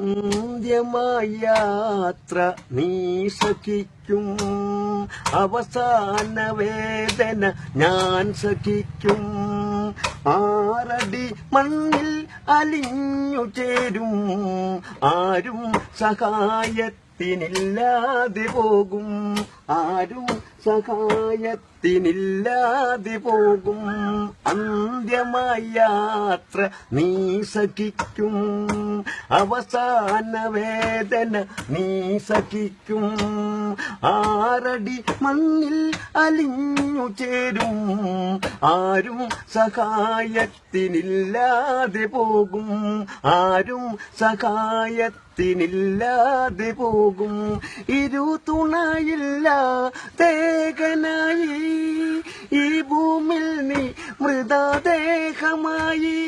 അന്ത്യമായ യാത്ര നീ സഖിക്കും അവസാന വേദന ഞാൻ സഖിക്കും ആറടി മണ്ണിൽ അലിഞ്ഞു ചേരും. ആരും സഹായത്തിനില്ലാതെ പോകും. ആരും സഹായത്തിനില്ലാതെ പോകും. അന്ത്യമായ യാത്ര നീ സഖിക്കും അവസാന വേദന നീ സഖിക്കും ആറടി മണ്ണിൽ അലിഞ്ഞു ചേരും. ആരും സഹായത്തിനില്ലാതെ പോകും. ആരും സഹായത്തിനില്ലാതെ പോകും. ഇരു തുണയില്ല തേകനായി. ഈ ഭൂമിൽ നീ മൃതദേഹമായി.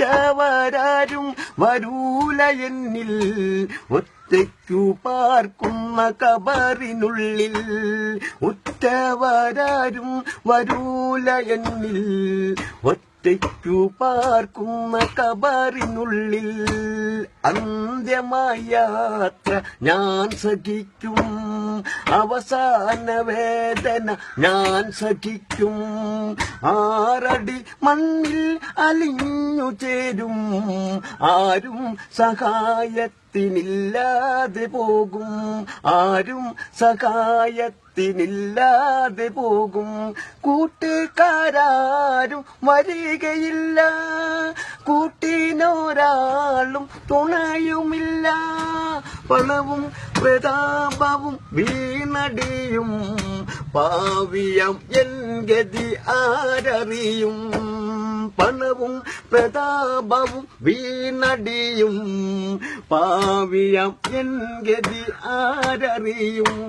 ഉറ്റവരാരും വരൂല എന്നിൽ. ഒറ്റയ്ക്കു പാർക്കുന്ന കബറിനുള്ളിൽ ഉറ്റവരാരും വരൂല എന്നിൽ. ഒറ്റയ്ക്കു പാർക്കുന്ന കബറിനുള്ളിൽ അന്ത്യമായ യാത്ര ഞാൻ സഖിക്കും അവസാന വേദന ഞാൻ സഖിക്കും ആറടി മണ്ണിൽ അലിഞ്ഞു ചേരും. ആരും സഹായത്തിനില്ലാതെ പോകും. ആരും സഹായത്തിനില്ലാതെ പോകും. കൂട്ടുകാരും വരികയില്ല. കൂട്ടിനൊരാളും തുണയുമില്ല. പണവും പ്രതാപവും വീണടിയും പാവിയം എൻ ഗതി ആരറിയും. പണവും പ്രതാപവും വീണടിയും പാവിയം എൻ ഗതി ആരറിയും.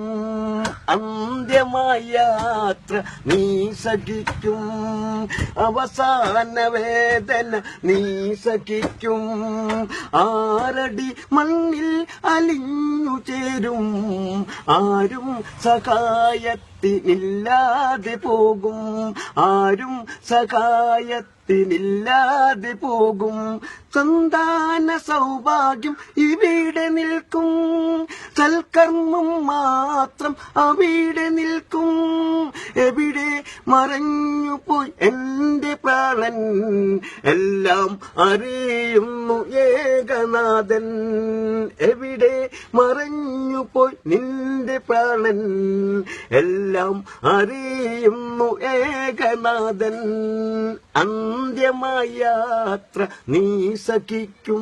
അന്ത്യമായ യാത്ര നീ സഖിക്കും അവസാന വേദന നീ സഖിക്കും ആരടി മണ്ണിൽ അലിഞ്ഞു ചേരും. ആരും സഹായത്തിനില്ലാതെ പോകും. ആരും സഹായത്തിനില്ലാതെ പോകും. സന്താന സൗഭാഗ്യം ഇവിടെ നിൽക്കും. സൽക്കർമ്മം മാത്രം അവിടെ നിൽക്കും. എവിടെ മറഞ്ഞു പോയി എന്റെ പ്രാണൻ? എല്ലാം അറിയുന്നു ഏകനാഥൻ. എവിടെ മറഞ്ഞു പോയി നിന്റെ പ്രാണൻ? എല്ലാം അറിയുന്നു ഏകനാഥൻ. അന്ത്യമായ യാത്ര നീ സഖിക്കും